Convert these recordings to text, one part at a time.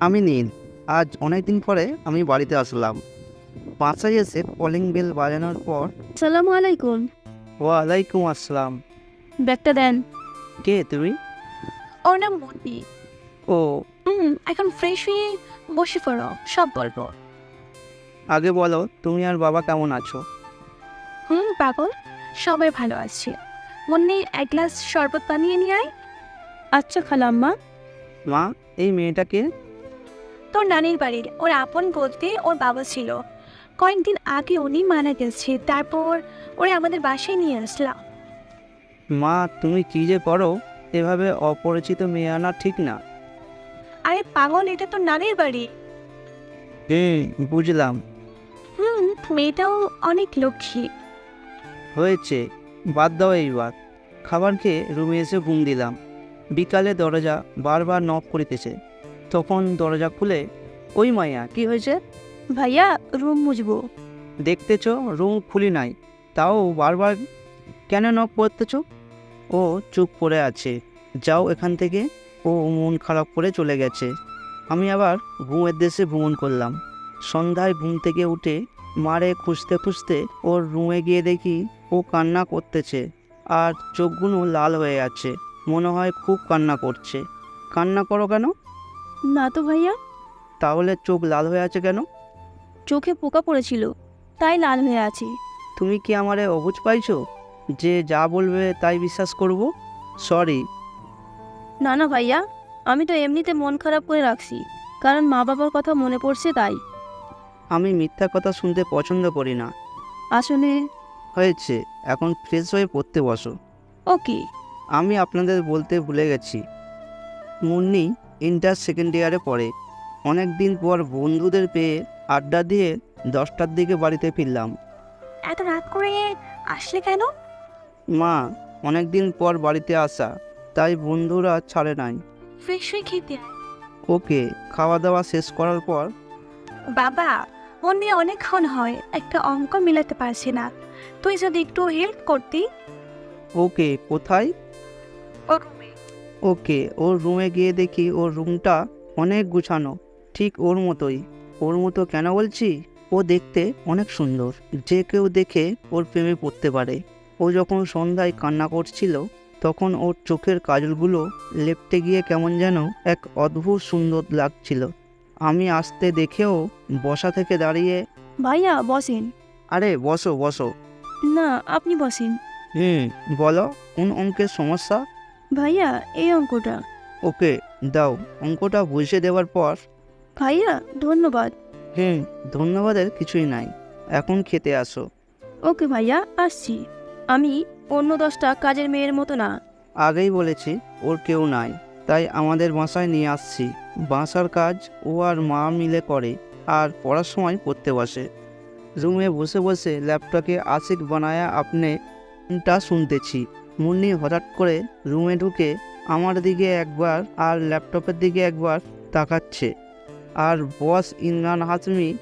আমি নীল। আজ অনেক দিন পরে আমি বাড়িতে আসলাম। বাসায় এসে কলিং বেল বাজানোর পর সালামু আলাইকুম। ওয়ালাইকুম আসসালাম। ব্যাগটা দেন। কে তুমি? ওর নাম মন্দি ও। হুম এখন ফ্রেশ হয়ে বসে পড়ো সব বলব। আগে বলো তুমি আর বাবা কেমন আছো? হুম পাগল সবাই ভালো আছে। মন্দি এক গ্লাস শরবত বানিয়ে নিয়ে আয়। আচ্ছা খালাম্মা। মা এই মেয়েটাকে তোর নানির বাড়ির ওর আপন বলতে ওর বাবা ছিল। কয়েকদিন আগে উনি মারা গেছে তারপর ওরা আমাদের বাসায় নিয়ে আসলাম মা তুমি কি যে করো? এভাবে অপরিচিত মেয়ে আনা ঠিক না। আরে পাগল এটা তোর নানির বাড়ি। হুম বুঝলাম। হুম মেয়েটাও অনেক লক্ষ্মী। হয়েছে বাদ দাও এইবার খাবার খেয়ে রুমে এসে ঘুম দিলাম। বিকালে দরজা বারবার নক করিতেছে। তখন দরজা খুলে ওই মাইয়া কি হয়েছে? ভাইয়া রুম মুজবো দেখতেছ রুম খুলি নাই তাও বারবার কেন নক করতেছ ও চুপ করে আছে যাও এখান থেকে। ও মন খারাপ করে চলে গেছে। আমি আবার ঘুমের দেশে ভ্রমণ করলাম। সন্ধ্যায় ঘুম থেকে উঠে মারে খুঁজতে খুঁজতে ওর রুমে গিয়ে দেখি ও কান্না করতেছে আর চোখগুলো লাল হয়ে আছে মনে হয় খুব কান্না করছে। কান্না করো কেন? না তো ভাইয়া। তাহলে চোখ লাল হয়ে আছে কেন? চোখে পোকা পড়েছিল তাই লাল হয়ে আছে। তুমি কি আমারে অবুঝ পাইছো? যে যা বলবে তাই বিশ্বাস করব? সরি না না ভাইয়া আমি তো এমনিতে মন খারাপ করে রাখছি কারণ মা বাবার কথা মনে পড়ছে তাই। আমি মিথ্যা কথা শুনতে পছন্দ করি না। আসলে হয়েছে এখন ফ্রেশ হয়ে পড়তে বসো। ওকে। আমি আপনাদের বলতে ভুলে গেছি। মুন্নি ইন্টার সেকেন্ড ইয়ারে পড়ে। অনেক দিন পর বন্ধুদের পেয়ে আড্ডা দিয়ে দশটার দিকে বাড়িতে ফিরলাম। এত রাত করে আসলে কেন? মা অনেক দিন পর বাড়িতে আসা তাই বন্ধুরা ছাড়ে নাই। ফ্রেশ হয়ে খেতে আয়। ওকে খাওয়া দাওয়া শেষ করার পর? বাবা মন্দি অনেকক্ষণ হয় একটা অঙ্ক মিলাতে পারছি না। তুই যদি একটু হেল্প করতি। ওকে কোথায়? ওকে ওর রুমে গিয়ে দেখি ওর রুমটা অনেক গুছানো ঠিক ওর মতোই। ওর মতো কেন বলছি? ও দেখতে অনেক সুন্দর যে কেউ দেখে ওর প্রেমে পড়তে পারে। ও যখন সন্ধ্যায় কান্না করছিল তখন ওর চোখের কাজলগুলো লেপটে গিয়ে কেমন যেন এক অদ্ভুত সুন্দর লাগছিল। আমি আসতে দেখেও বসা থেকে দাঁড়িয়ে ভাইয়া বসেন। আরে বসো বসো। না আপনি বসেন। হুম বলো কোন অঙ্কের সমস্যা? ভাইয়া এই অঙ্কটা। ওকে দাও অঙ্কটা বুঝে দেওয়ার পর। ভাইয়া ধন্যবাদ। হুম ধন্যবাদের কিছুই নাই। এখন খেতে আসো। ওকে ভাইয়া আসছি। আমি অন্য দশটা কাজের মেয়ের মতো না। আগেই বলেছি ওর কেউ নাই। তাই আমাদের বাসায় নিয়ে আসছি। বাসার কাজ ও আর মা মিলে করে আর পড়ার সময় পড়তে বসে রুমে বসে বসে ল্যাপটপে আশিক বানায়া আপনি টা শুনতেছি। মুন্নি হঠাৎ করে রুমে ঢুকে আমার দিকে একবার আর ল্যাপটপের দিকে একবার তাকাচ্ছে। আর বস ইমরান হাসমি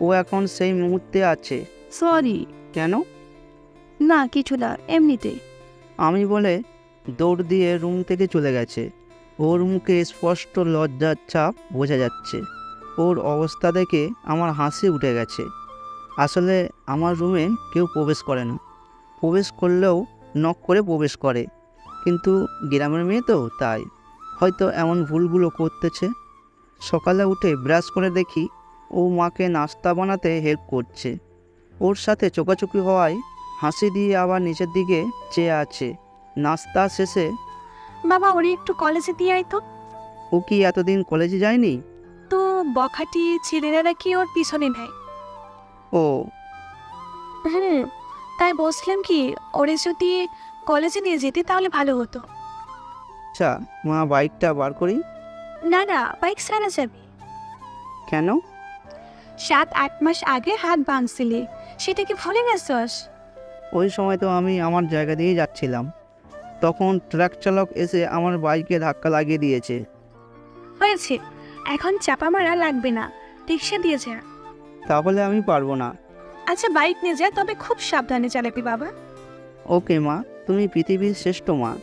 ও এখন সেই মুহূর্তে আছে। সরি। কেন? না কিছু না এমনিতে। আমি বলে দৌড় দিয়ে রুম থেকে চলে গেছে। ওর মুখে স্পষ্ট লজ্জার ছাপ বোঝা যাচ্ছে। ওর অবস্থা দেখে আমার হাসি উঠে গেছে। আসলে আমার রুমে কেউ প্রবেশ করে না প্রবেশ করলেও নক করে প্রবেশ করে। কিন্তু গ্রামের মেয়ে তো তাই। হয়তো এমন ভুলগুলো করতেছে। সকালে উঠে ব্রাশ করে দেখি ও মাকে নাস্তা বানাতে হেল্প করছে। ওর সাথে চোকাচুকি হওয়ায় হাসি দিয়ে আবার নিচের দিকে চেয়ে আছে। নাস্তা শেষে বাবা ওরে একটু কলেজে দিয়ে আয় তো। ও কি এতদিন কলেজে যায়নি? তো বখাটি ছেলেরা নাকি ওর পিছনে নেয়। ও। হুম। তাই বসলাম কি ওরে যদি কলেজে নিয়ে যেতে তাহলে ভালো হতো। আচ্ছা মা বাইকটা বার করি? না না বাইক সারা যাবে। কেন? সাত আট মাস আগে হাত ভাঙছিলি সেটা কি ভুলে গেছস? ওই সময় তো আমি আমার জায়গা দিয়েই যাচ্ছিলাম। তখন ট্রাক চালক এসে আমার বাইকে ধাক্কা লাগিয়ে দিয়েছে। হয়েছে এখন চাপা মারা লাগবে না রিক্সা দিয়ে যা। তাহলে আমি পারব না। আচ্ছা বাইক নিয়ে যা তবে খুব সাবধানে চালাবি বাবা। ওকে মা। তুমি পৃথিবীর শ্রেষ্ঠ মা।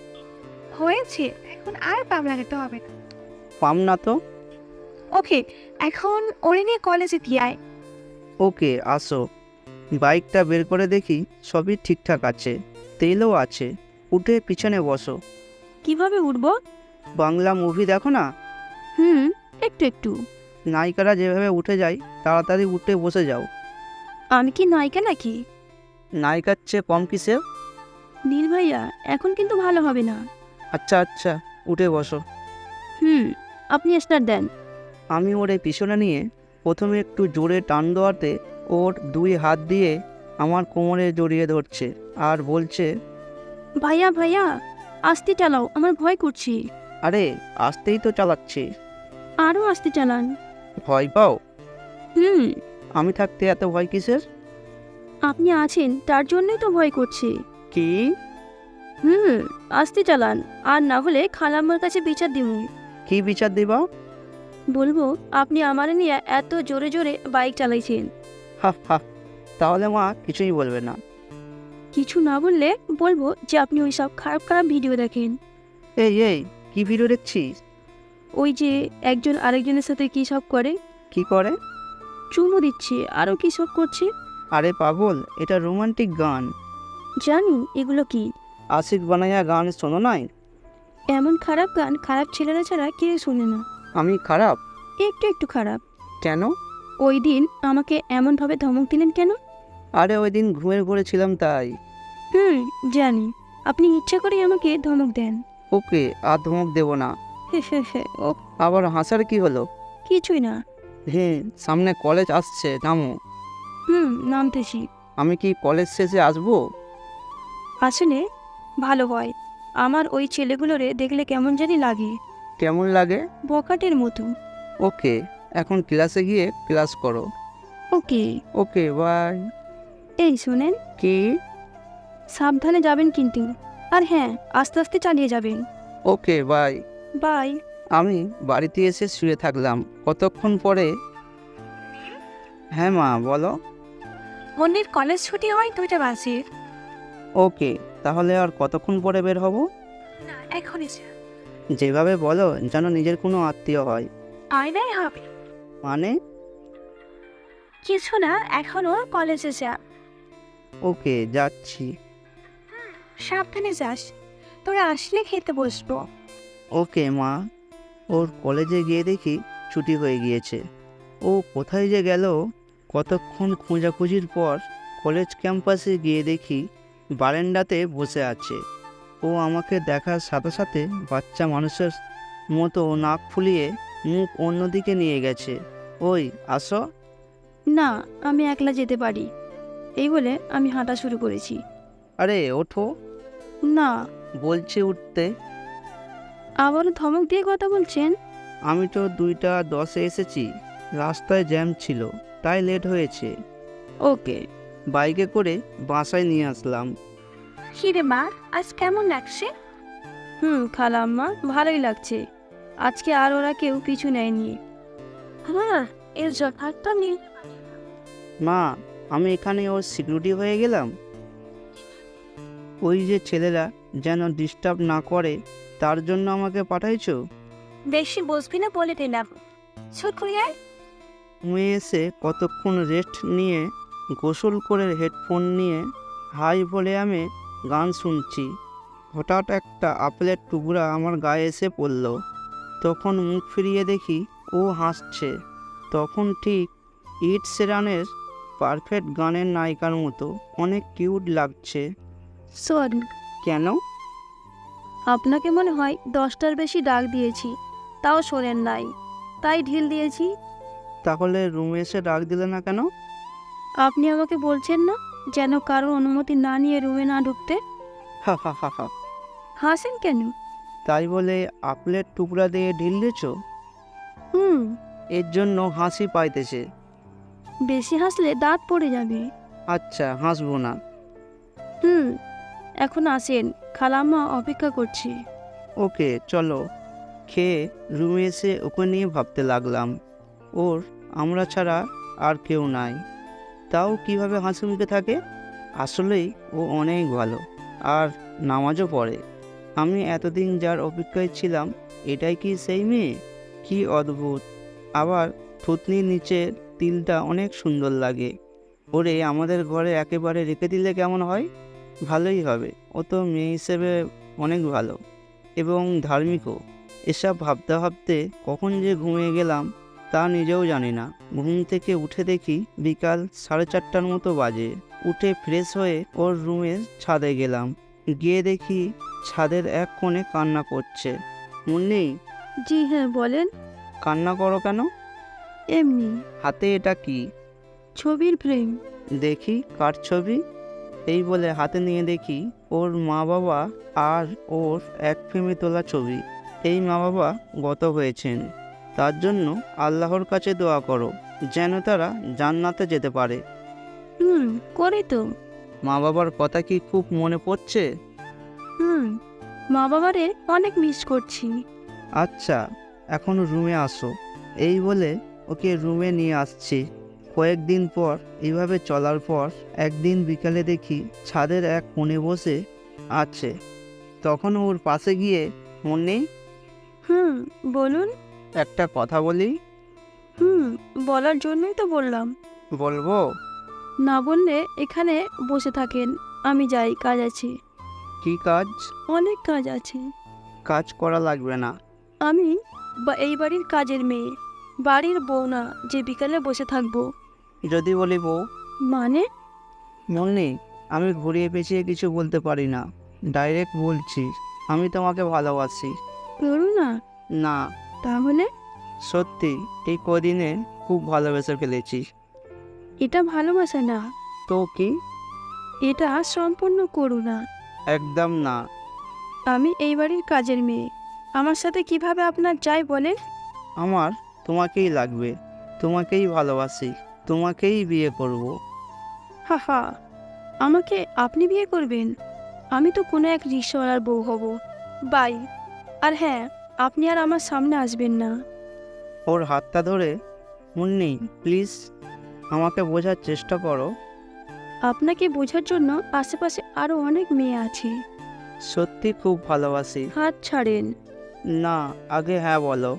হয়েছে। এখন আর পাম লাগাতে হবে না। পাম না তো? ওকে এখন ওরে নিয়ে কলেজে দিয়ে আয়। ওকে আসো। বাইকটা বের করে দেখি সবই ঠিকঠাক আছে তেলও আছে। উঠে পিছনে বসো। কীভাবে উঠবো? বাংলা মুভি দেখো না? হুম একটু একটু। নায়িকারা যেভাবে উঠে যায় তাড়াতাড়ি উঠে বসে যাও। আমি কি নায়িকা নাকি? নায়িকার চেয়ে কম কিসের? নীল ভাইয়া এখন কিন্তু ভালো হবে না। আচ্ছা আচ্ছা উঠে বসো। হুম আপনি স্টার দেন। আমি ওরে পিছনে নিয়ে প্রথমে একটু জোরে টান দেওয়াতে ওর দুই হাত দিয়ে আমার কোমরে জড়িয়ে ধরছে আর বলছে ভাইয়া ভাইয়া আস্তে চালাও আমার ভয় করছি। আরে আসতেই তো চালাচ্ছি। আরও আস্তে চালান। ভয় পাও? হুম আমি থাকতে এত ভয় কিসের? আপনি আছেন তার জন্যই তো ভয় করছি। কি? হুম আস্তে চালান আর না হলে খালাম্মার কাছে বিচার দিব কি বিচার দিবা? বলব আপনি আমার নিয়ে এত জোরে জোরে বাইক চালাইছেন। হা হা তাহলে মা কিছুই বলবে না। কিছু না বললে বলব যে আপনি ওই সব খারাপ খারাপ ভিডিও দেখেন। এই এই কি ভিডিও দেখছিস? ওই যে একজন আরেকজনের সাথে কী সব করে? কি করে? চুমু দিচ্ছে আরও কী সব করছে? আরে পাগল এটা রোমান্টিক গান। জানি এগুলো কি? আশিক বানাইয়া গান শোনো নাই? এমন খারাপ গান খারাপ ছেলেরা ছাড়া কেউ শুনে না। আমি খারাপ? একটু একটু খারাপ। কেন? ওই দিন আমাকে এমনভাবে ধমক দিলেন কেন? আরে ওই দিন ঘুমের ঘরে ছিলাম তাই। হুম জানি। আপনি ইচ্ছা করেই আমাকে ধমক দেন। ওকে আর ধমক দেবো না। আবার হাসার কি হলো? কিছুই না। হ্যাঁ সামনে কলেজ আসছে নামো। হুম নামতেছি। আমি কি কলেজ শেষে আসব? আসলে ভালো হয়। আমার ওই ছেলেগুলোরে দেখলে কেমন জানি লাগে। কেমন লাগে? বকাটের মতো। ওকে এখন ক্লাসে গিয়ে ক্লাস করো। ওকে। ওকে বাই এই শোনেন। কি? সাবধানে যাবেন কিন্তু। আর হ্যাঁ আস্তে আস্তে চালিয়ে যাবেন। ওকে বাই বাই আমি বাড়িতে এসে শুয়ে থাকলাম। কতক্ষণ পরে? হ্যাঁ মা বলো। মন্দির কলেজ ছুটি হয় দুইটা বাজে। ওকে তাহলে আর কতক্ষণ পরে বের হব? না এখনই যা। যেভাবে বলো যেন নিজের কোনো আত্মীয় হয়। আয়নাই হবে। মানে? কিছু না এখনও কলেজে যা। ওকে যাচ্ছি। সাবধানে যাস। তোরা আসলে খেতে বসবো। ওকে মা। ওর কলেজে গিয়ে দেখি ছুটি হয়ে গিয়েছে। ও কোথায় যে গেল? কতক্ষণ খোঁজাখুঁজির পর কলেজ ক্যাম্পাসে গিয়ে দেখি বারান্দাতে বসে আছে। ও আমাকে দেখার সাথে সাথে বাচ্চা মানুষের মতো নাক ফুলিয়ে মুখ অন্যদিকে নিয়ে গেছে। ওই আসো। না আমি একলা যেতে পারি। এই বলে আমি হাঁটা শুরু করেছি। আরে ওঠো। না। বলছে উঠতে। আবারও ধমক দিয়ে কথা বলছেন? আমি তো দুইটা দশে এসেছি। রাস্তায় জ্যাম ছিল তাই লেট হয়েছে। ওকে। বাইকে করে বাসায় নিয়ে আসলাম। হিরে মা আজ কেমন লাগছে? হুম খালাম্মা ভালোই লাগছে। আজকে আর ওরা কেউ পিছু নেয়নি। হ্যাঁ এর যথার্থ নীল মা আমি এখানে ওর সিকিউরিটি হয়ে গেলাম? ওই যে ছেলেরা যেন ডিস্টার্ব না করে তার জন্য আমাকে পাঠাইছো? বেশি বসবি না বলে দিলাম। ছুট তুমি এসে কতক্ষণ রেস্ট নিয়ে গোসল করে হেডফোন নিয়ে হাই বলে আমি গান শুনছি। হঠাৎ একটা আপেলের টুকরা আমার গায়ে এসে পড়ল। তখন মুখ ফিরিয়ে দেখি ও হাসছে। তখন ঠিক ইট সেরানের পারফেক্ট গানের নায়িকার মতো অনেক কিউট লাগছে। সরি কেন? আপনাকে মনে হয় দশটার বেশি ডাক দিয়েছি তাও শোনেন নাই। তাই ঢিল দিয়েছি। তাহলে রুমে এসে ডাক দিলে না কেন? আপনি আমাকে বলছেন না যেন কারও অনুমতি না নিয়ে রুমে না ঢুকতে? হা হা হা হা। হাসেন কেন? তাই বলে আপেলের টুকরা দিয়ে ঢিল দিয়েছ? হুম। এর জন্য হাসি পাইতেছে। বেশি হাসলে দাঁত পড়ে যাবে। আচ্ছা হাসবো না। হুম। এখন আসেন, খালাম্মা অপেক্ষা করছি। ওকে, চলো। খেয়ে রুমে এসে ওকে নিয়ে ভাবতে লাগলাম। ওর আমরা ছাড়া আর কেউ নাই। তাও কীভাবে হাসি মুখে থাকে? আসলেই ও অনেক ভালো, আর নামাজও পড়ে। আমি এতদিন যার অপেক্ষায় ছিলাম, এটাই কি সেই মেয়ে? কি অদ্ভুত। আবার থুতনির নিচের তিলটা অনেক সুন্দর লাগে। ওরে, আমাদের ঘরে একেবারে রেখে দিলে কেমন হয়? ভালোই হবে। ও তো মেয়ে হিসেবে অনেক ভালো এবং ধার্মিকও। এসব ভাবতে ভাবতে কখন যে ঘুমিয়ে গেলাম তা নিজেও জানি না। ঘুম থেকে উঠে দেখি বিকাল সাড়ে চারটার মতো বাজে। উঠে ফ্রেশ হয়ে ওর রুমের ছাদে গেলাম। গিয়ে দেখি ছাদের এক কোণে কান্না করছে। মুন্নি? জি হ্যাঁ বলেন। কান্না করো কেন? এমনি। হাতে এটা কি? ছবির ফ্রেম দেখি কার ছবি? এই বলে হাতে নিয়ে দেখি ওর মা বাবা আর ওর এক ফ্রেমে তোলা ছবি। এই মা বাবা গত হয়েছেন। তার জন্য আল্লাহর কাছে দোয়া করো যেন তারা জান্নাতে যেতে পারে। হুম করি তো। মা বাবার কথা কি খুব মনে পড়ছে? হুম মা বাবারে অনেক মিস করছি। আচ্ছা এখন রুমে আসো। এই বলে ওকে রুমে নিয়ে আসছি। কয়েকদিন পর এইভাবে চলার পর একদিন বিকালে দেখি ছাদের এক কোণে বসে আছে। তখন ওর পাশে গিয়ে মনে হুম বলুন। একটা কথা বলি? হুম বলার জন্যই তো বললাম। বলব? না বললে এখানে বসে থাকেন আমি যাই কাজ আছে। কি কাজ? অনেক কাজ আছে। কাজ করা লাগবে না। আমি বা এই বাড়ির কাজের মেয়ে। বাড়ির বউ না যে বিকালে বসে থাকব। যদি বলি বউ। মানে? মনে আমি ঘুরিয়ে পেঁচিয়ে কিছু বলতে পারি না। ডাইরেক্ট বলছি আমি তোমাকে ভালোবাসি। করু না? না। তাহলে? সত্যি এই কদিনে খুব ভালোবেসে ফেলেছি এটা ভালোবাসা না। তো কি? এটা সম্পূর্ণ করুণা একদম না। আমি এই বাড়ির কাজের মেয়ে। আমার সাথে কীভাবে আপনার যাই বলেন? আমার তোমাকেই লাগবে। তোমাকেই ভালোবাসি। তোমাকেই বিয়ে করব। হা হা আমাকে আপনি বিয়ে করবেন? আমি তো কোনো এক রিক্সাওয়ালার বউ হব। বাই আর হ্যাঁ আপনি আর আমার সামনে আসবেন না। ওর হাতটা ধরে মুন্নি প্লিজ আমাকে বোঝার চেষ্টা করো। আপনাকে বোঝার জন্য আশেপাশে আরও অনেক মেয়ে আছে। সত্যি খুব ভালোবাসি। হাত ছাড়েন। না আগে হ্যাঁ বলো।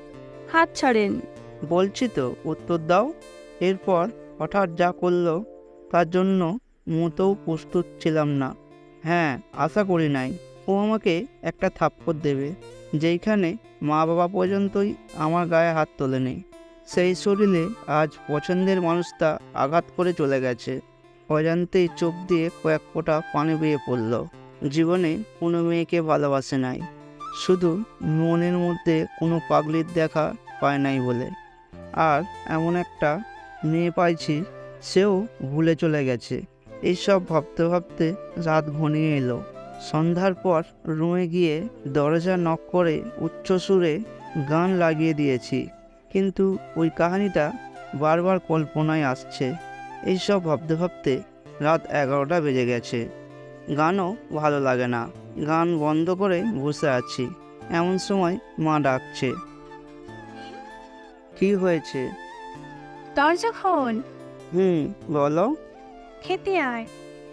হাত ছাড়েন। বলছি তো উত্তর দাও। এরপর হঠাৎ যা করল, তার জন্য মোটেও প্রস্তুত ছিলাম না। হ্যাঁ আশা করি নাই। ও আমাকে একটা থাপ্পড় দেবে, যেইখানে মা বাবা পর্যন্তই আমার গায়ে হাত তোলেনি। সেই শরীরে আজ পছন্দের মানুষটা আঘাত করে চলে গেছে। অজান্তেই চোখ দিয়ে কয়েক ফোঁটা পানি বেয়ে পড়ল। জীবনে কোনো মেয়েকে ভালোবাসে নাই। শুধু মনের মধ্যে কোনো পাগলির দেখা পায় নাই বলে। আর এমন একটা মেয়ে পাইছি, সেও ভুলে চলে গেছে। এইসব ভাবতে ভাবতে রাত ঘনিয়ে এলো। সন্ধ্যার পর রুমে গিয়ে দরজা নক করে উচ্চ সুরে গান লাগিয়ে দিয়েছি। কিন্তু ওই কাহিনীটা বারবার কল্পনায় আসছে। এইসব ভাবতে ভাবতে রাত এগারোটা বেজে গেছে। গানও ভালো লাগে না। গান বন্ধ করে বসে আছি। এমন সময় মা ডাকছে। কি হয়েছে? দরজা খোল। হুম বলো। খেতে আয়।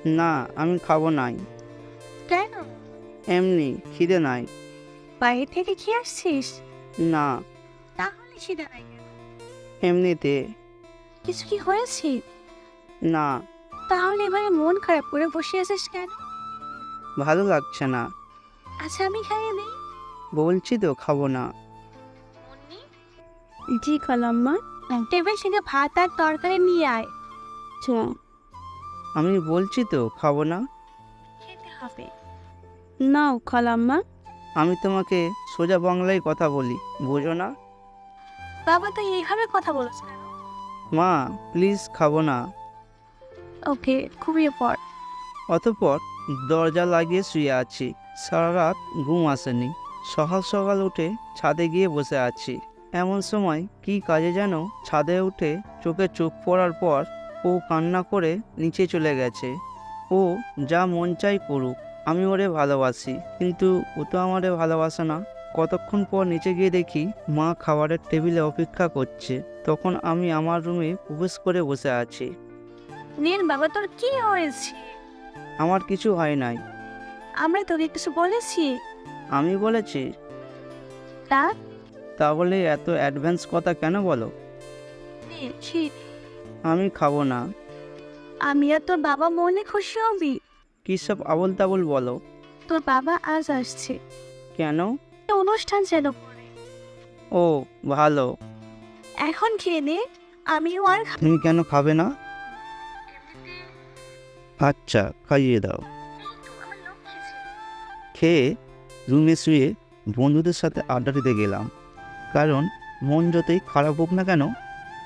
না আমি খাব নাই। কেন? এমনি খিদে নাই। বাইরে থেকে খেয়ে আসছিস? না। তাহলে সেটা নাই কেন? এমনিতে। কিছু কি হয়েছে? না। তাহলে এবারে মন খারাপ করে বসে আছিস কেন? ভালো লাগছে না। আচ্ছা আমি খাইয়ে দিই। বলছি তো খাব না। জি খালাম্মা। টেবিল থেকে ভাত আর তরকারি নিয়ে আয়। আচ্ছা আমি বলছি তো খাব না? খেতে হবে। নাও খালাম্মা। আমি তোমাকে সোজা বাংলায় কথা বলি বোঝো না? বাবা তো এইভাবে কথা বলছ মা প্লিজ খাব না। ওকে খুবই পড়। অতপর দরজা লাগিয়ে শুয়ে আছি সারা রাত ঘুম আসেনি। সকাল সকাল উঠে ছাদে গিয়ে বসে আছি। এমন সময় কি কাজে যেন ছাদে উঠে চোখে চোখ পড়ার পর ও কান্না করে নিচে চলে গেছে। ও যা মন চাই করুক আমি ওরে ভালোবাসি কিন্তু ও তো আমারে ভালোবাসে না। কতক্ষণ পর নিচে গিয়ে দেখি মা খাবারের টেবিলে অপেক্ষা করছে। তখন আমি আমার রুমে প্রবেশ করে বসে আছি। নীল বাবা তোর কি হয়েছে? আমার কিছু হয় নাই। আমরা তোকে কিছু বলেছি। আমি বলেছি? তা তাহলে এত অ্যাডভান্স কথা কেন বলো? আমি খাব না। আমি আর তোর বাবা মনে খুশি হবি? কী সব আবল তাবল বলো? তোর বাবা আজ আসছে। কেন? একটা অনুষ্ঠান যেন ও ভালো। এখন খেয়ে নে আমিও আর খা- তুমি কেন খাবে না? আচ্ছা খাইয়ে দাও। খেয়ে রুমে শুয়ে বন্ধুদের সাথে আড্ডা দিতে গেলাম। কারণ মন যতই খারাপ হোক না কেন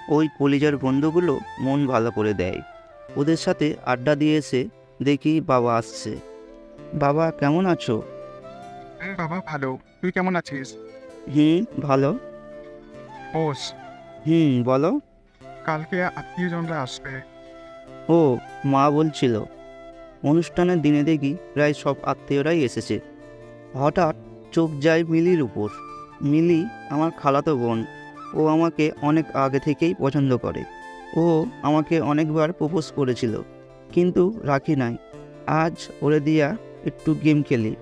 ওই কলিজার বন্ধুগুলো মন ভালো করে দেয়। ওদের সাথে আড্ডা দিয়ে এসে দেখি বাবা আসছে। বাবা কেমন আছো? হুম বাবা ভালো। তুই কেমন আছিস? হুম ভালো। ওস হুম বলো। কালকে আত্মীয়জনরা আসবে। ও মা বলছিল। অনুষ্ঠানের দিনে দেখি প্রায় সব আত্মীয়রাই এসেছে। হঠাৎ চোখ যায় মিলির উপর। মিলি আমার খালাতো বোন। ও আমাকে অনেক আগে থেকেই পছন্দ করে। ও আমাকে অনেকবার প্রপোজ করেছিল কিন্তু রাখি নাই। আজ ওরে দিয়া একটু গেম খেলি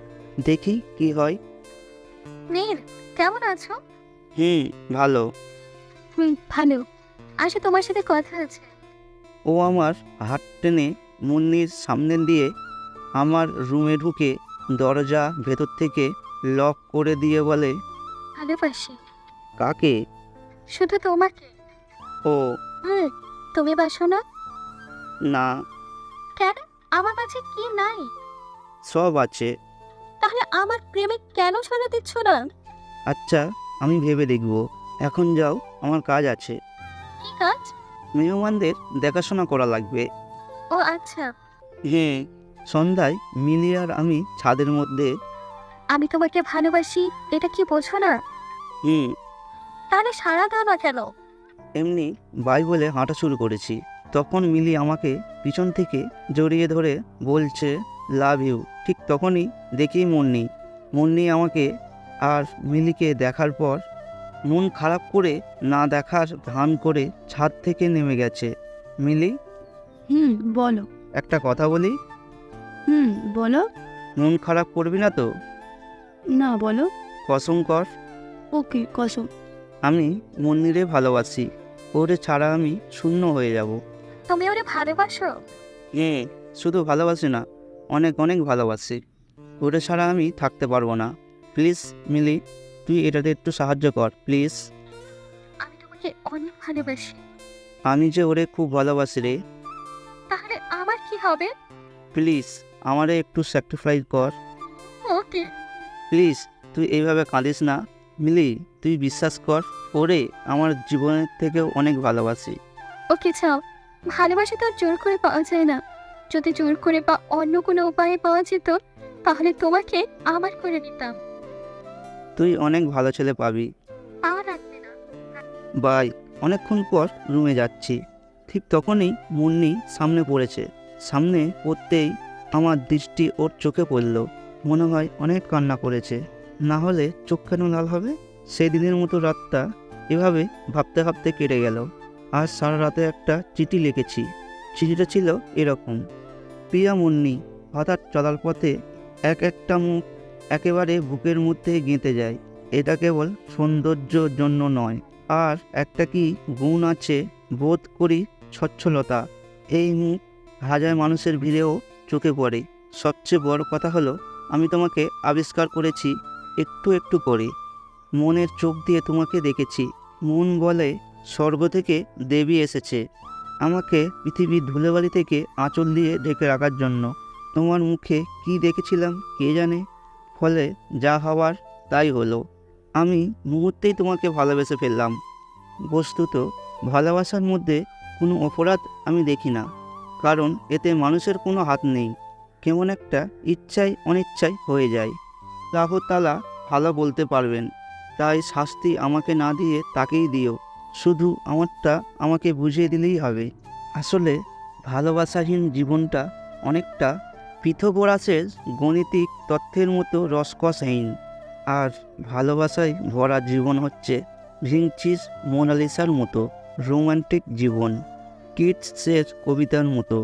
দেখি কি হয়। নীর কেমন আছো? হুম ভালো। হুম ভালো। আসে তোমার সাথে কথা আছে। ও আমার হাত টেনে মুন্নির সামনে দিয়ে আমার রুমে ঢুকে দরজা ভেতর থেকে লক করে দিয়ে বলে ভালোবাসি। কাকে? শুধু তোমাকে। ও। হুম তুমি বাসো না? না। কেন? আমার কাছে কি নাই? সব আছে। তাহলে আমার প্রেমে কেন সাড়া দিচ্ছ না? আচ্ছা আমি ভেবে দেখব। এখন যাও আমার কাজ আছে। কি কাজ? মেহমানদের দেখাশোনা করা লাগবে। ও আচ্ছা। হ্যাঁ সন্ধ্যায় মিলি আর আমি ছাদের মধ্যে আমি তোমাকে ভালোবাসি এটা কি বোঝো না? হুম। তাহলে সারা দাও না কেন? এমনি বাই বলে হাঁটা শুরু করেছি। তখন মিলি আমাকে পিছন থেকে জড়িয়ে ধরে বলছে লাভ ইউ ঠিক তখনই দেখি মুন্নি। মুন্নি আমাকে আর মিলিকে দেখার পর মন খারাপ করে না দেখার ভান করে ছাদ থেকে নেমে গেছে। মিলি? হুম বলো। একটা কথা বলি? হুম বলো। মন খারাপ করবি না তো? না বলো। কসম কর। ওকে কসম। আমি মন্দিরে ভালোবাসি। ওরে ছাড়া আমি শূন্য হয়ে যাব। তুমি ওরে ভালোবাসো? হ্যাঁ শুধু ভালোবাসি না অনেক অনেক ভালোবাসি। ওটা ছাড়া আমি থাকতে পারব না। প্লিজ মিলি তুই এটাতে একটু সাহায্য কর প্লিজ। আমি তোমাকে অনেক ভালোবাসি। আমি যে ওরে খুব ভালোবাসি রে। তাহলে আমার কি হবে? প্লিজ আমারে একটু স্যাক্রিফাইস কর। ওকে। প্লিজ তুই এইভাবে কাঁদিস না। মিলি তুই বিশ্বাস কর ওরে আমার জীবনের থেকেও অনেক ভালোবাসি। ওকে চাও ভালোবাসা তো আর জোর করে পাওয়া যায় না। যদি জোর করে বা অন্য কোনো উপায়ে পাওয়া যেত তাহলে তোমাকে আমার করে নিতাম তুই অনেক ভালো ছেলে পাবি। লাগবে না। বাই অনেকক্ষণ পর রুমে যাচ্ছি। ঠিক তখনই মুন্নি সামনে পড়েছে। সামনে পড়তেই আমার দৃষ্টি ওর চোখে পড়ল। মনে হয় অনেক কান্না করেছে। না হলে চোখ কেন লাল হবে? সেই দিনের মতো রাতটা এভাবে ভাবতে ভাবতে কেটে গেল। আজ সারা রাতে একটা চিঠি লিখেছি। চিঠিটা ছিল এরকম। প্রিয়া মুন্নি, হঠাৎ চলার পথে এক একটা মুখ একেবারে বুকের মধ্যে গেঁথে যায়। এটা কেবল সৌন্দর্যর জন্য নয়, আর একটা কি গুণ আছে বোধ করি স্বচ্ছলতা এই মুখ হাজার মানুষের ভিড়েও চোখে পড়ে। সবচেয়ে বড় কথা হলো আমি তোমাকে আবিষ্কার করেছি একটু একটু করে। মনের চোখ দিয়ে তোমাকে দেখেছি। মন বলে স্বর্গ থেকে দেবী এসেছে। আমাকে পৃথিবীর ধুলোবালি থেকে আঁচল দিয়ে ঢেকে রাখার জন্য। তোমার মুখে কি দেখেছিলাম কে জানে? ফলে যা হওয়ার তাই হলো। আমি মুহূর্তেই তোমাকে ভালোবেসে ফেললাম। বস্তুত ভালোবাসার মধ্যে কোনো অপরাধ আমি দেখি না। কারণ এতে মানুষের কোনো হাত নেই। কেমন একটা ইচ্ছায় অনিচ্ছায় হয়ে যায়। রাহু তালা ভালো বলতে পারবেন, তাই শাস্তি আমাকে না দিয়ে তাকেই দিও, শুধু আমারটা আমাকে বুঝিয়ে দিলেই হবে। আসলে ভালোবাসাহীন জীবনটা অনেকটা পিথোগোরাসের গণিতিক তথ্যের মতো রসকসহীন, আর ভালোবাসায় ভরা জীবন হচ্ছে ভিংচিস মোনালিসার মতো রোমান্টিক জীবন, কিটসের কবিতার মতো।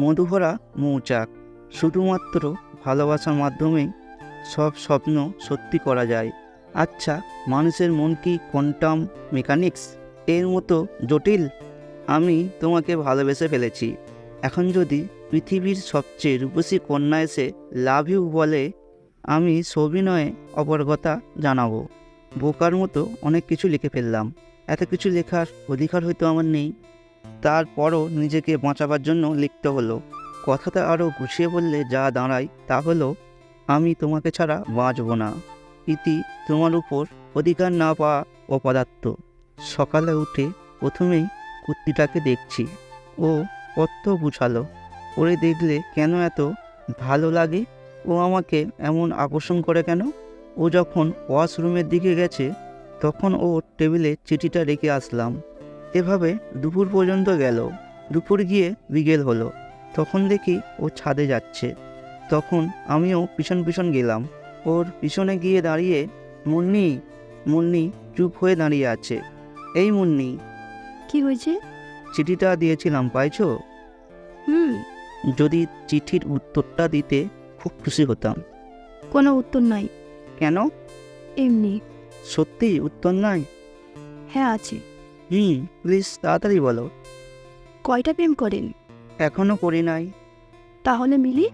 মধুভরা মৌচাক। শুধুমাত্র ভালোবাসার মাধ্যমেই সব স্বপ্ন সত্যি করা যায়। আচ্ছা মানুষের মন কি কোয়ান্টাম মেকানিক্স? এর মতো জটিল? আমি তোমাকে ভালোবেসে ফেলেছি। এখন যদি পৃথিবীর সবচেয়ে রূপসী কন্যা এসে লাভ ইউ বলে, আমি সবিনয়ে অপরগতা জানাব। বোকার মতো অনেক কিছু লিখে ফেললাম। এত কিছু লেখার অধিকার হয়তো আমার নেই। তারপরও নিজেকে বাঁচাবার জন্য লিখতে হলো। কথাটা আরও গুছিয়ে বললে যা দাঁড়ায় তা হলো, আমি তোমাকে ছাড়া বাঁচব না। ইতি তোমার উপর অধিকার না পাওয়া অপদার্থ। সকালে উঠে প্রথমেই কুত্তিটাকে দেখছি। ও কত বুঝালো, ওরে দেখলে কেন এত ভালো লাগে? ও আমাকে এমন আকর্ষণ করে কেন? ও যখন ওয়াশরুমের দিকে গেছে, তখন ও টেবিলে চিঠিটা রেখে আসলাম। এভাবে দুপুর পর্যন্ত গেল। দুপুর গিয়ে বিকেল হলো। তখন দেখি ও ছাদে যাচ্ছে। তখন আমিও পিছন পিছন গেলাম। ওর পিছনে গিয়ে দাঁড়িয়ে মুন্নি মুন্নি চুপ হয়ে দাঁড়িয়ে আছে। এই মুন্নি। কি হয়েছে? চিঠিটা দিয়েছিলাম পাইছো? হুম। যদি চিঠির উত্তরটা দিতে খুব খুশি হতাম। কোনো উত্তর নাই। কেন? এমনি। সত্যি উত্তর নাই? হ্যাঁ আছে। হুম প্লিজ তাড়াতাড়ি বলো। কয়টা প্রেম করেন? এখনও করি নাই। তাহলে মিলি?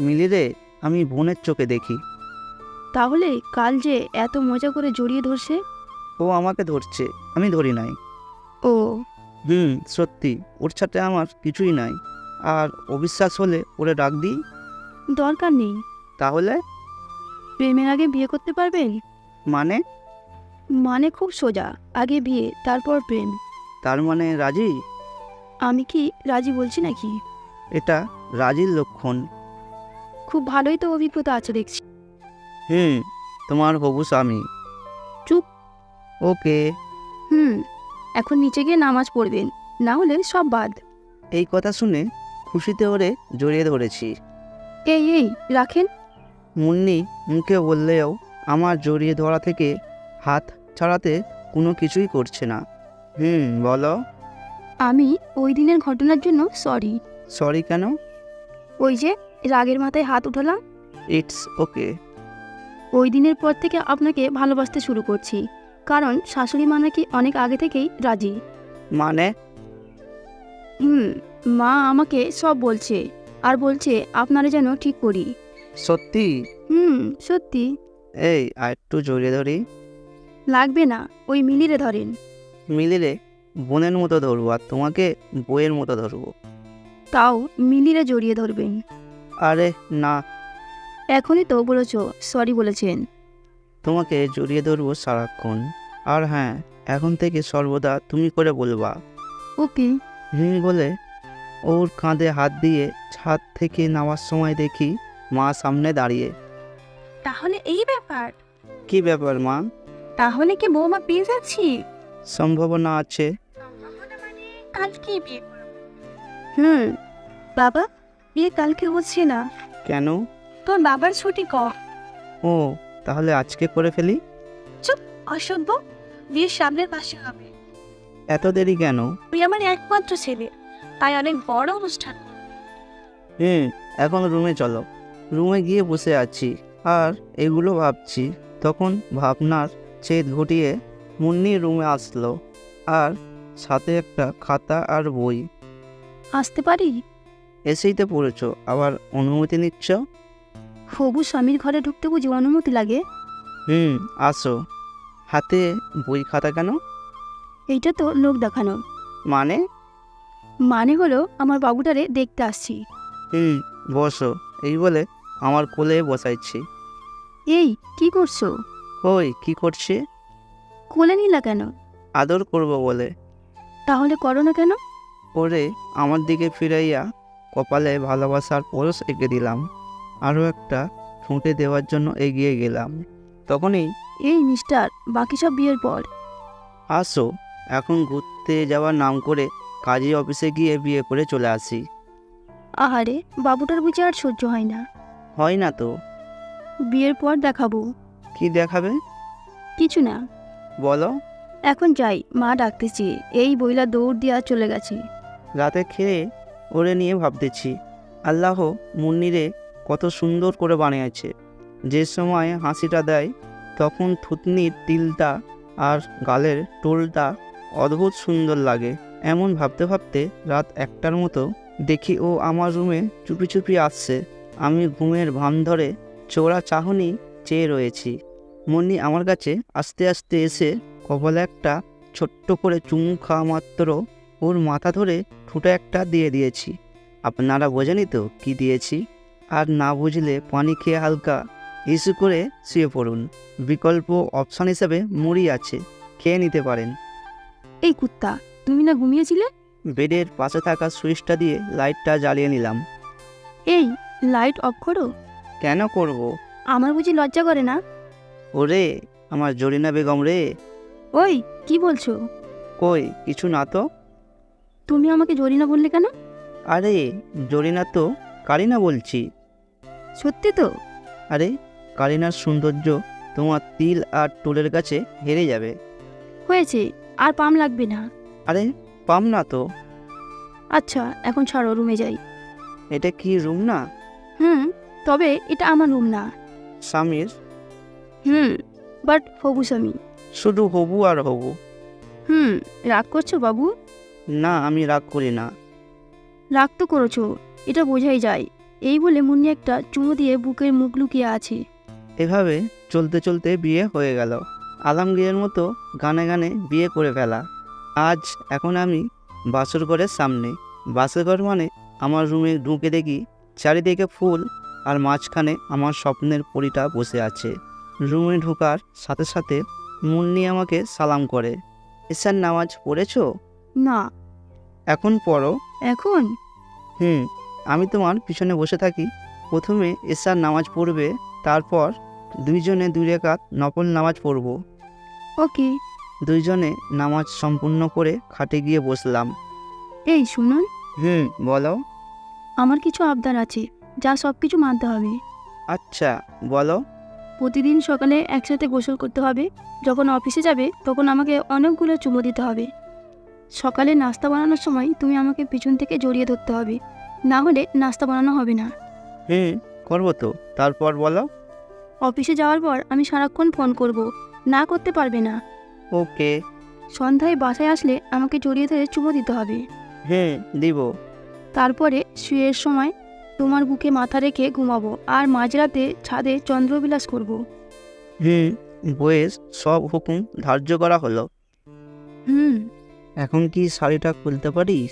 মিলি রে আমি বোনের চোখে দেখি। তাহলে কাল যে এত মজা করে জড়িয়ে ধরছে? ও আমাকে ধরছে আমি ধরি নাই। ও। হুম সত্যি ওর সাথে আমার কিছুই নাই। আর অবিশ্বাস হলে ওরে ডাক দিই। দরকার নেই। তাহলে? প্রেমের আগে বিয়ে করতে পারবেন? মানে? মানে খুব সোজা আগে বিয়ে তারপর প্রেম। তার মানে রাজি? আমি কি রাজি বলছি নাকি? এটা রাজির লক্ষণ। খুব ভালোই তো অভিজ্ঞতা আছে দেখছি। হুম তোমার হবু স্বামী। চুপ। ওকে। হুম এখন নিচে গিয়ে নামাজ পড়বেন না হলে সব বাদ। এই কথা শুনে খুশিতে ওরে জড়িয়ে ধরেছি। এই এই রাখেন। মুন্নি মুখে বললেও আমার জড়িয়ে ধরা থেকে হাত ছাড়াতে কোনো কিছুই করছে না। হুম বলো। আমি ওই দিনের ঘটনার জন্য সরি সরি কেন? ওই যে রাগের মাথায় হাত উঠালাম। ইটস ওকে ওই দিনের পর থেকে আপনাকে ভালোবাসতে শুরু করছি। কারণ শাশুড়ি মা নাকি অনেক আগে থেকেই রাজি। মানে? হুম মা আমাকে সব বলছে। আর বলছে আপনারা যেন ঠিক করি। সত্যি? হুম সত্যি। এই আর একটু জড়িয়ে ধরি। লাগবে না ওই মিলিরে ধরেন। মিলিরে? বোনের মতো ধরবো আর তোমাকে বইয়ের মতো ধরবো। তাও মিলিরে জড়িয়ে ধরবেন। আরে না। এখনই তো বলেছ সরি বলেছেন। তোমাকে জড়িয়ে ধরবো সারাক্ষণ। আর হ্যাঁ এখন থেকে সর্বদা তুমি করে বলবা। ওকে। হুম বলে ওর কাঁধে হাত দিয়ে ছাদ থেকে নামার সময় দেখি মা সামনে দাঁড়িয়ে। তাহলে এই ব্যাপার। কি ব্যাপার মা? তাহলে কি বৌমা পেয়ে যাচ্ছি? সম্ভাবনা আছে। কালকে বিয়ে করব। হুম। বাবা বিয়ে কালকে হচ্ছে না। কেন? তোর বাবার ছুটি কম ও তাহলে আজকে করে ফেলি? অসভ্য। বিয়ের সামনের মাসে হবে। এত দেরি কেন? তুই আমার একমাত্র ছেলে। তাই অনেক বড় অনুষ্ঠান হুম এখন রুমে চলো। রুমে গিয়ে বসে আছি। আর এগুলো ভাবছি। তখন ভাবনার ছেদ ঘটিয়ে মুন্নি রুমে আসলো। আর সাথে একটা খাতা আর বই। আসতে পারি? এসেই তো পড়েছো। আবার অনুমতি নিচ্ছ? হবু স্বামীর ঘরে ঢুকতে বুঝি অনুমতি লাগে? হুম আসো। হাতে বই খাতা কেন? এইটা তো লোক দেখানো। মানে? মানে হলো আমার বাবুটারে দেখতে আসছি। হুম বসো। এই বলে আমার কোলে বসাইছি। এই কি করছ? ওই কি করছে? কোলে নিলা কেন? আদর করব বলে। তাহলে করো না কেন? ওরে আমার দিকে ফিরাইয়া কপালে ভালোবাসার পরশ এঁকে দিলাম। আরও একটা ঠোঁটে দেওয়ার জন্য এগিয়ে গেলাম। তখনই এই মিস্টার বাকি সব বিয়ের পর। আসো এখন ঘুরতে যাওয়ার নাম করে কাজী অফিসে গিয়ে বিয়ে করে চলে আসি। আহারে বাবুটার বুঝে আর সহ্য হয় না। হয় না তো। বিয়ের পর দেখাবো। কি দেখাবে? কিছু না। বলো। এখন যাই, মা ডাকতেছি, এই বইলা দৌড় দিয়া চলে গেছে। রাতে খেয়ে ওরে নিয়ে ভাবতেছি, আল্লাহ মুন্নিরে কত সুন্দর করে বানিয়েছে। যে সময় হাসিটা দেয়, তখন থুতনির তিলটা আর গালের টোলটা অদ্ভুত সুন্দর লাগে। এমন ভাবতে ভাবতে রাত একটার মতো দেখি ও আমার রুমে চুপি চুপি আসছে। আমি ঘুমের ভান ধরে চোরা চাহনি চেয়ে রয়েছি। মুন্নি আমার কাছে আস্তে আস্তে এসে কপালে একটা ছোট্ট করে চুমু খাওয়া মাত্র ওর মাথা ধরে ঠুটো একটা দিয়ে দিয়েছি। আপনারা বোঝেনি তো কি দিয়েছি? আর না বুঝলে পানি খেয়ে হালকা ইস্যু করে শুয়ে পড়ুন। বিকল্প অপশন হিসেবে মুড়ি আছে খেয়ে নিতে পারেন। এই কুত্তা তুমি না ঘুমিয়েছিলে? বেডের পাশে থাকা সুইচটা দিয়ে লাইটটা জ্বালিয়ে নিলাম। এই লাইট অফ করো। কেন করব? আমার বুঝি লজ্জা করে না? ওরে আমার জরিনা বেগম রে। ওই কি বলছো? কই কিছু না তো। তুমি আমাকে জরিনা বললে কেন? আরে জরিনা তো কারিনা বলছি। সত্যি তো? আরে কারিনার সৌন্দর্য তোমার তিল আর টুলের কাছে হেরে যাবে। হয়েছে আর পাম লাগবে না। আরে পাম না তো। আচ্ছা এখন ছাড়ো রুমে যাই। এটা কি রুম না? হুম তবে এটা আমার রুম না। স্বামীর? হুম বাট হবু স্বামী। শুধু হবু আর হবু। হুম রাগ করছ বাবু? না আমি রাগ করি না। রাগ তো করেছ এটা বোঝাই যায়। এই বলে মুন্নি একটা চুমু দিয়ে বুকের মুখ লুকিয়ে আছে। এভাবে চলতে চলতে বিয়ে হয়ে গেল। আলমগীরের মতো গানে গানে বিয়ে করে ফেলা। আজ এখন আমি বাসর ঘরের সামনে। বাসর ঘর মানে আমার রুমে ঢুকে দেখি চারিদিকে ফুল আর মাঝখানে আমার স্বপ্নের পরিটা বসে আছে। রুমে ঢোকার সাথে সাথে মুন্নি আমাকে সালাম করে এসার নামাজ পড়েছ? না। এখন পড়ো। এখন? হুম আমি তোমার পিছনে বসে থাকি। প্রথমে এসার নামাজ পড়বে তারপর দুইজনে দুই রেখাত নফল নামাজ পড়ব। ওকে। দুইজনে নামাজ সম্পূর্ণ করে খাটে গিয়ে বসলাম। এই শুনুন। হুম বলো। আমার কিছু আবদার আছে যা সব কিছু মানতে হবে। আচ্ছা বলো। প্রতিদিন সকালে একসাথে গোসল করতে হবে। যখন অফিসে যাবে তখন আমাকে অনেকগুলো চুমো দিতে হবে। সকালে নাস্তা বানানোর সময় তুমি আমাকে পিছন থেকে জড়িয়ে ধরতে হবে। না হলে নাস্তা বানানো হবে না। হুম করব তো। তারপর বলো। অফিসে যাওয়ার পর আমি সারাক্ষণ ফোন করব। না করতে পারবে না। ওকে। সন্ধ্যায় বাসায় আসলে আমাকে জড়িয়ে ধরে চুমো দিতে হবে। হ্যাঁ দিব। তারপরে শুয়ের সময় তোমার বুকে মাথা রেখে ঘুমাবো আর মাঝরাতে ছাদে চন্দ্রবিলাস করব। হুম বয়েস সব হুকুম ধার্য করা হলো। হুম। এখন কি শাড়িটা খুলতে পারিস?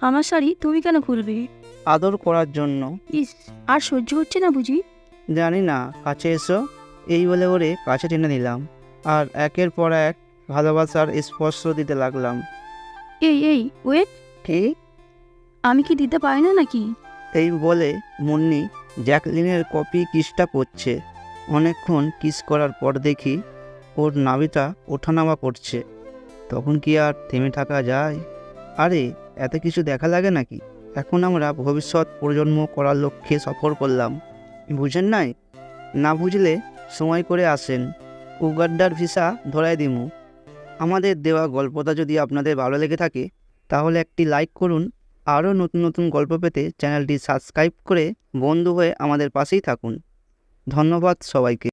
আমার শাড়ি তুমি কেন খুলবে? আদর করার জন্য। ইস আর সহ্য হচ্ছে না বুঝি। জানি না কাছে এসো। এই বলে ওরে কাছে টেনে নিলাম। আর একের পর এক ভালোবাসার স্পর্শ দিতে লাগলাম। এই এই ওয়েট। কি? আমি কি দিতে পারি না নাকি? এই বলে মুন্নি জ্যাকলিনের কপি কিসটা করছে অনেকক্ষণ কিস করার পর দেখি ওর নাবিটা ওঠানামা করছে। তখন কি আর থেমে থাকা যায়? আরে, এত কিছু দেখা লাগে নাকি? এখন আমরা ভবিষ্যৎ প্রজন্ম করার লক্ষ্যে সফর করলাম। বুঝেন নাই? না বুঝলে সময় করে আসেন। উগাড্ডার ভিসা ধরাই দিমু। আমাদের দেওয়া গল্পটা যদি আপনাদের ভালো লেগে থাকে, তাহলে একটি লাইক করুন আরও নতুন নতুন গল্প পেতে চ্যানেলটি সাবস্ক্রাইব করে বন্ধু হয়ে আমাদের পাশেই থাকুন। ধন্যবাদ সবাইকে।